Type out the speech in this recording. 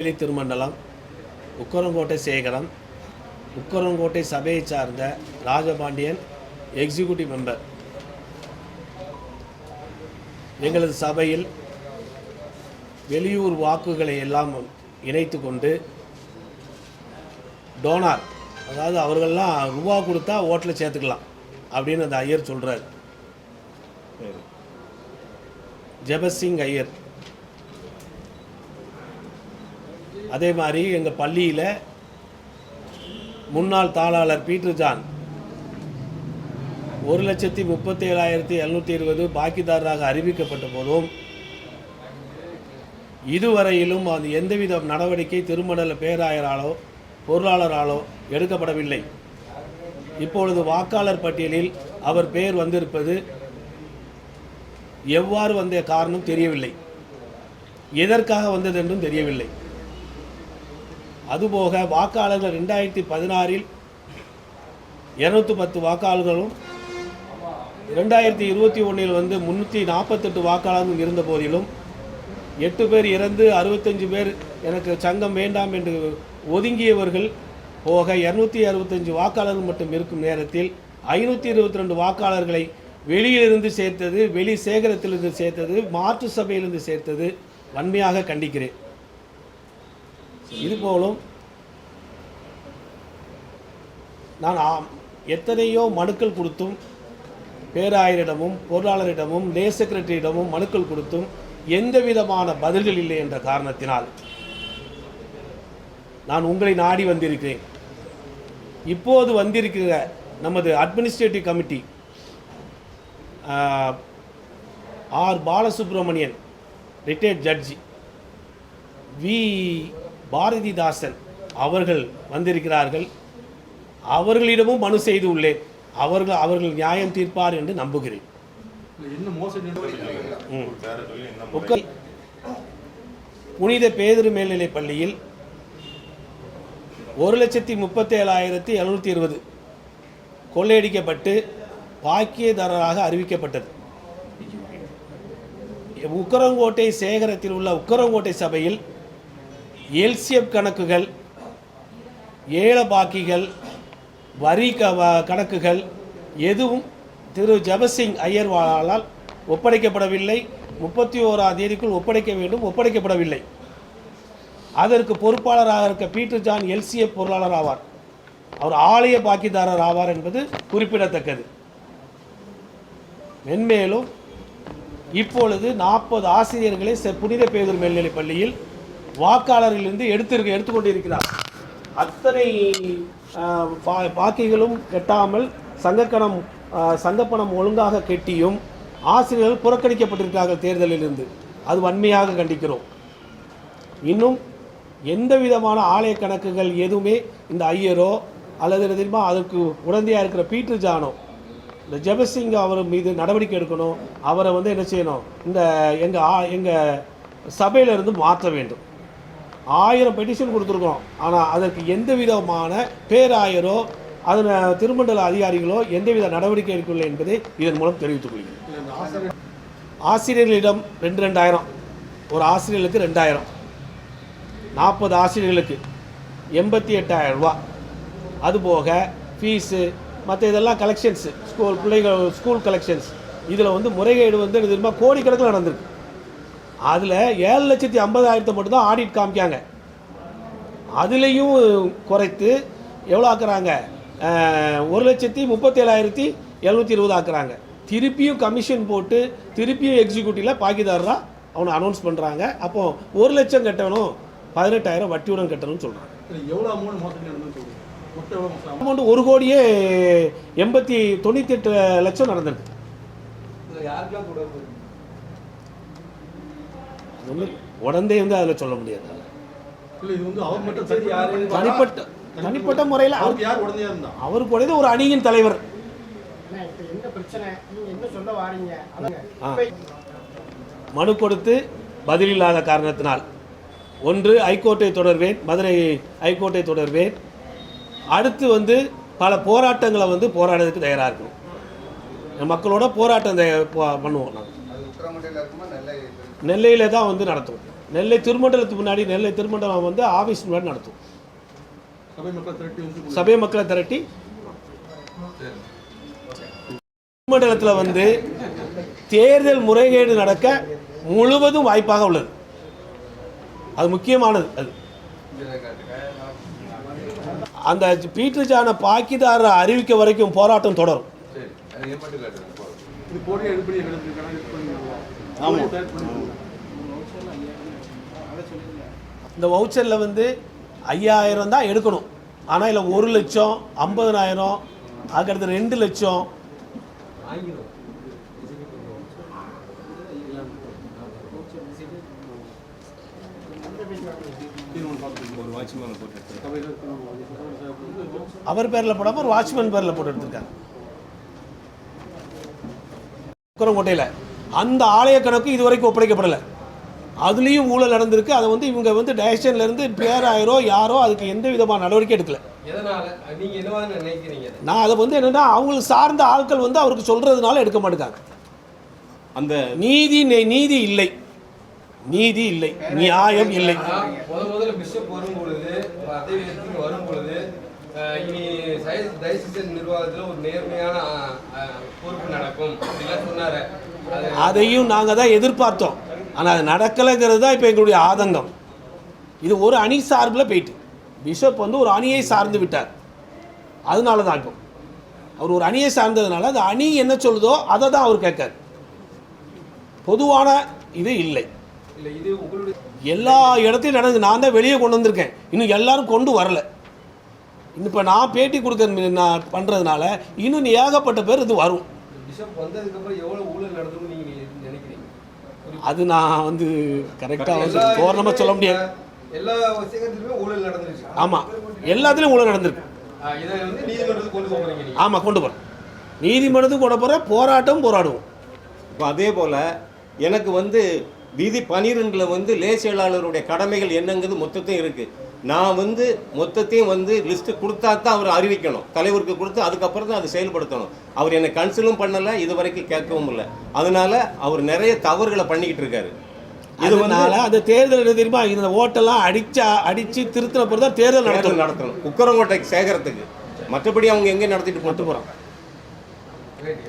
வேலி திருமண்டலம் உக்கரங்கோட்டை சேகரம் உக்கரங்கோட்டை சபையை சார்ந்த ராஜபாண்டியன் எக்ஸிக்யூட்டிவ் மெம்பர். எங்களது சபையில் வெளியூர் வாக்குகளை எல்லாம் இணைத்து கொண்டு டோனார் அதாவது அவர்கள்லாம் ரூபா கொடுத்தா ஓட்டில் சேர்த்துக்கலாம் அப்படின்னு அந்த ஐயர் சொல்கிறார் ஜெபசிங் ஐயர். அதே மாதிரி எங்கள் பள்ளியில் முன்னாள் தாளாளர் பீட்டர் ஜான் ஒரு லட்சத்தி முப்பத்தி ஏழாயிரத்தி எழுநூற்றி இருபது பாக்கிதாரராக அறிவிக்கப்பட்ட போதும் இதுவரையிலும் அது எந்தவித நடவடிக்கை திருமணல பேராயராலோ பொருளாளராலோ எடுக்கப்படவில்லை. இப்பொழுது வாக்காளர் பட்டியலில் அவர் பெயர் வந்திருப்பது எவ்வாறு வந்த காரணம் தெரியவில்லை. எதற்காக வந்தது என்றும் தெரியவில்லை. அதுபோக வாக்காளர்கள் ரெண்டாயிரத்தி பதினாறில் இரநூத்தி பத்து வாக்காளர்களும் ரெண்டாயிரத்தி இருபத்தி ஒன்றில் வந்து முந்நூற்றி நாற்பத்தெட்டு வாக்காளர்கள் இருந்த போதிலும் எட்டு பேர் இறந்து அறுபத்தஞ்சு பேர் எனக்கு சங்கம் வேண்டாம் என்று ஒதுங்கியவர்கள் போக இரநூத்தி அறுபத்தஞ்சு வாக்காளர்கள் மட்டும் இருக்கும் நேரத்தில் ஐநூற்றி இருபத்தி ரெண்டு வாக்காளர்களை வெளியிலிருந்து சேர்த்தது வெளி சேகரத்திலிருந்து சேர்த்தது மாற்று சபையிலிருந்து சேர்த்தது வன்மையாக கண்டிக்கிறேன். இதுபோலும் நான் ஆம் எத்தனையோ மனுக்கள் கொடுத்தும் பேராயரிடமும் பொருளாளரிடமும் லே செக்ரட்டரியிடமும் மனுக்கள் கொடுத்தும் எந்த விதமான பதில்கள் இல்லை என்ற காரணத்தினால் நான் உங்களை நாடி வந்திருக்கிறேன். இப்போது வந்திருக்கிற நமது administrative committee R. Balasubramanian retired judge V. Bharathidasan அவர்கள் வந்திருக்கிறார்கள். அவர்களிடமும் மனு செய்து உள்ளேன். அவர்கள் அவர்கள் நியாயம் தீர்ப்பார் என்று நம்புகிறேன். புனித பேதுரு மேல்நிலைப் பள்ளியில் ஒரு லட்சத்தி முப்பத்தேழாயிரத்தி எழுநூற்றி இருபது கொள்ளையடிக்கப்பட்டு பாக்கியதாரராக அறிவிக்கப்பட்டது. உக்கரங்கோட்டை சேகரத்தில் உள்ள உக்கரங்கோட்டை சபையில் எல்சிஎஃப் கணக்குகள் ஏல பாக்கிகள் வரி க வ- கணக்குகள் எதுவும் திரு. ஜெபசிங் ஐயர்வாலால் ஒப்படைக்கப்படவில்லை. முப்பத்தி ஓராம் தேதிக்குள் ஒப்படைக்க வேண்டும். ஒப்படைக்கப்படவில்லை. அதற்கு பொறுப்பாளராக இருக்க பீட்டர் ஜான் எல்சிஎஃப் பொருளாளர் ஆவார். அவர் ஆலய பாக்கிதாரர் ஆவார் என்பது குறிப்பிடத்தக்கது. மென்மேலும் இப்பொழுது நாற்பது ஆசிரியர்களை புனித பேதூர் மேல்நிலைப் பள்ளியில் வாக்காளர்களிலிருந்து எடுத்திருக்க எடுத்துக்கொண்டிருக்கிறார். அத்தனை பா- பாக்கிகளும் கெட்டாமல் சங்கக்கணம் சங்கப்பணம் ஒழுங்காக கெட்டியும் ஆசிரியர்கள் புறக்கணிக்கப்பட்டிருக்கிறார்கள் தேர்தலிலிருந்து. அது வன்மையாக கண்டிக்கிறோம். இன்னும் எந்த விதமான ஆலய கணக்குகள் எதுவுமே இந்த ஐயரோ அல்லது தெரியுமா அதற்கு உடந்தையாக இருக்கிற பீட்டர் ஜானோ இந்த ஜெபசிங் அவர் மீது நடவடிக்கை எடுக்கணும். அவரை வந்து என்ன செய்யணும்? இந்த எங்கள் எங்கள் சபையிலிருந்து மாற்ற வேண்டும். ஆயிரம் பெட்டிஷன் கொடுத்துருக்கோம் ஆனால் அதற்கு எந்த விதமான பேராயரோ அதன் திருமண்டல அதிகாரிகளோ எந்தவித நடவடிக்கை எடுக்கவில்லை என்பதை இதன் மூலம் தெரிவித்துக் கொள்கிறேன். ஆசிரியர்களிடம் ரெண்டு ரெண்டாயிரம். ஒரு ஆசிரியர்களுக்கு ரெண்டாயிரம். நாற்பது ஆசிரியர்களுக்கு எண்பத்தி எட்டாயிரம் ரூபா. அதுபோக ஃபீஸு மற்ற இதெல்லாம் கலெக்ஷன்ஸு ஸ்கூல் பிள்ளைகள் ஸ்கூல் கலெக்ஷன்ஸ் இதில் வந்து முறைகேடு வந்து திரும்ப கோடிக்கணக்கில் நடந்திருக்கு. அதில் ஏழு லட்சத்தி ஐம்பதாயிரத்தை மட்டும்தான் ஆடிட் காமிக்காங்க. அதுலேயும் குறைத்து எவ்வளோ ஆக்குறாங்க? ஒரு லட்சத்தி முப்பத்தேழாயிரத்தி எழுநூற்றி இருபது ஆக்குறாங்க. திருப்பியும் கமிஷன் போட்டு திருப்பியும் எக்ஸிக்யூட்டிவில் பாக்கிதாரராக அவனை அனௌன்ஸ் பண்ணுறாங்க அப்போ ஒரு லட்சம் கட்டணும் பதினெட்டாயிரம் வட்டியுடன் கட்டணும்னு சொல்கிறாங்க அமௌண்ட் மோசடி அமௌண்ட் ஒரு கோடியே எண்பத்தி தொண்ணூற்றி எட்டு லட்சம் நடந்திருக்கு. உடந்தே வந்து அதில் சொல்ல முடியாது. இல்ல இது வந்து அவர் மட்டும் சரி யாரு தனிப்பட்ட தனிப்பட்ட முறையில் அவர் அவருக்கு யார் உடனே இருந்தா? அவருக்கு உடையது ஒரு அணியின் தலைவர். மனு கொடுத்து பதிலில்லாத காரணத்தினால். ஒன்று ஹைகோர்ட்டை தொடர்வேன். மதுரை ஹைகோர்ட்டை தொடர்வேன். அடுத்து வந்து பல போராட்டங்களை வந்து போராடுறதுக்கு தயாராக இருக்கணும். மக்களோட போராட்டம் பண்ணுவோம் நாங்கள் நெல்லையில் தான் வந்து நடத்துவோம் நெல்லை திருமண்டலத்துக்கு முன்னாடி நெல்லை திருமண்டலம் வந்து ஆஃபீஸ் முன்னாடி நடத்தும். சபை மக்கள் திரட்டி திருமண்டலத்தில் வந்து தேர்தல் முறைகேடு நடக்க முழுவதும் வாய்ப்பாக உள்ளது. அது முக்கியமானது அது. அந்த பீட்டர் ஜானை பாக்கிதாரர் அறிவிக்க வரைக்கும் போராட்டம் தொடரும். ஆமாம். இந்த வவுச்சரில் வந்து ஐயாயிரம் தான் எடுக்கணும். ஆனால் இல்லை ஒரு லட்சம் ஐம்பதனாயிரம் அதுக்கடுத்து ரெண்டு லட்சம். அவர் பேரில் போடாமல் ஒரு வாட்ச்மேன் பேரில் போட்டு எடுத்திருக்காங்க குரங்கோட்டையில் அந்த ஆலய கணக்கு இதுவரைக்கும் ஒப்படைக்கப்படலை. அதுலேயும் ஊழல் நடந்திருக்கு. அதை வந்து இவங்க வந்து டைரக்ஷன்ல இருந்து பேராயிரோ யாரோ அதுக்கு எந்த விதமான நடவடிக்கை எடுக்கல. எதனால? நீங்க என்னவா நினைக்கிறீங்க? அதை? நான் அதை வந்து என்னன்னா அவங்களுக்கு சார்ந்த ஆட்கள் வந்து அவருக்கு சொல்றதுனால எடுக்க மாட்டேங்காங்க. அந்த நீதி நெ- நீதி இல்லை. நீதி இல்லை. நியாயம் இல்லை. இனி டைசிஷன் நிர்வாகத்தில் ஒரு நேர்மையான பொறுப்பு நடக்கும். அப்படிலாம் சொன்னாரு. அது அதையும் நாங்கள் தான் எதிர்பார்த்தோம். ஆனால் அது நடக்கலைங்கிறது தான் இப்போ எங்களுடைய ஆதங்கம். இது ஒரு அணி சார்பில் போயிட்டு பிஷப் வந்து ஒரு அணியை சார்ந்து விட்டார். அதனால தான் இப்போ. அவர் ஒரு அணியை சார்ந்ததுனால அந்த அணி என்ன சொல்லுதோ அதை தான் அவர் கேட்கார். பொதுவான இது இல்லை. எல்லா இடத்தையும் நடந்து நான் தான் வெளியே கொண்டு வந்திருக்கேன். இன்னும் எல்லாரும் கொண்டு வரல. இன்னும் இப்போ நான் பேட்டி கொடுக்க நான் பண்ணுறதுனால இன்னும் ஏகப்பட்ட பேர் இது வரும். அது நான் வந்து கரெக்டாக வந்து தோரணமாக சொல்ல முடியாது. எல்லா விஷயத்திலுமே ஊழல் நடந்துருச்சு. ஆமாம் எல்லாத்துலேயும் ஊழல் நடந்திருக்கு. அஹ், இதை வந்து நீதிமன்றத்துக்கு கொண்டு போகிறீங்க நீங்க. ஆமாம் கொண்டு போகிறோம் நீதிமன்றத்துக்கு கொண்டு போகிற போராட்டம் போராடுவோம். இப்போ அதே போல் எனக்கு வந்து விதி பனிரெண்டில் வந்து லே செயலாளருடைய கடமைகள் என்னங்கிறது மொத்தத்தையும் இருக்குது நான் வந்து மொத்தத்தையும் வந்து லிஸ்ட்டு கொடுத்தா தான் அவர் அறிவிக்கணும். தலைவருக்கு கொடுத்து அதுக்கப்புறம் தான் அதை செயல்படுத்தணும். அவர் என்னை கன்சலும் பண்ணலை இது வரைக்கும் கேட்கவும் இல்லை. அதனால அவர் நிறைய தவறுகளை பண்ணிக்கிட்டு இருக்காரு. இது வந்து அதனால அந்த தேர்தல் தெரியுமா? இந்த ஓட்டெல்லாம் அடிச்சா அடிச்சு திருத்தின பிறகு தான் தேர்தல் நடத்தணும். நடத்தணும். குக்கரங்கோட்டை சேகரத்துக்கு. மற்றபடி அவங்க எங்கே நடத்திட்டு போட்டு போகிறோம் ரைட்